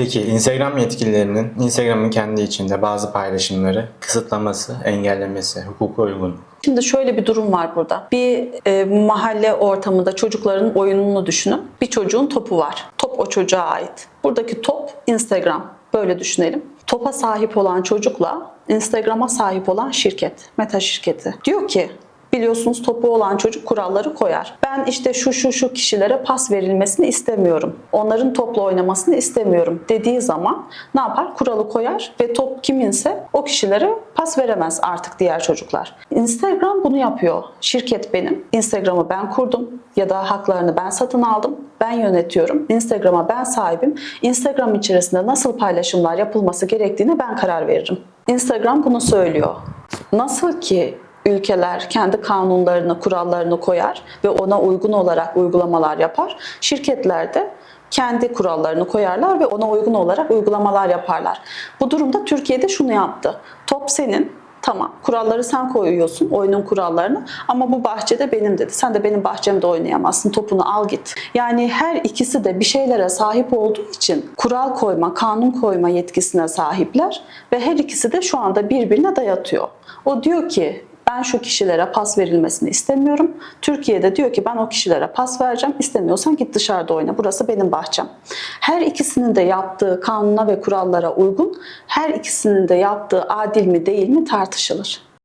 Peki Instagram yetkililerinin Instagram'ın kendi içinde bazı paylaşımları kısıtlaması, engellemesi hukuka uygun. mu? Şimdi şöyle bir durum var burada. Bir e, mahalle ortamında çocukların oyununu düşünün. Bir çocuğun topu var. Top o çocuğa ait. Buradaki top Instagram. Böyle düşünelim. Topa sahip olan çocukla Instagram'a sahip olan şirket, Meta şirketi. Diyor ki Biliyorsunuz topu olan çocuk kuralları koyar. Ben işte şu şu şu kişilere pas verilmesini istemiyorum. Onların topla oynamasını istemiyorum dediği zaman ne yapar? Kuralı koyar ve top kiminse o kişilere pas veremez artık diğer çocuklar. Instagram bunu yapıyor. Şirket benim. Instagram'ı ben kurdum ya da haklarını ben satın aldım. Ben yönetiyorum. Instagram'a ben sahibim. Instagram içerisinde nasıl paylaşımlar yapılması gerektiğine ben karar veririm. Instagram bunu söylüyor. Nasıl ki ülkeler kendi kanunlarını, kurallarını koyar ve ona uygun olarak uygulamalar yapar. Şirketler de kendi kurallarını koyarlar ve ona uygun olarak uygulamalar yaparlar. Bu durumda Türkiye'de şunu yaptı. Top senin, Tamam kuralları sen koyuyorsun oyunun kurallarını ama bu bahçede benim dedi. Sen de benim bahçemde oynayamazsın topunu al git. Yani her ikisi de bir şeylere sahip olduğu için kural koyma, kanun koyma yetkisine sahipler ve her ikisi de şu anda birbirine dayatıyor. O diyor ki ben şu kişilere pas verilmesini istemiyorum. Türkiye'de diyor ki ben o kişilere pas vereceğim. İstemiyorsan git dışarıda oyna. Burası benim bahçem. Her ikisinin de yaptığı kanuna ve kurallara uygun, her ikisinin de yaptığı adil mi değil mi tartışılır.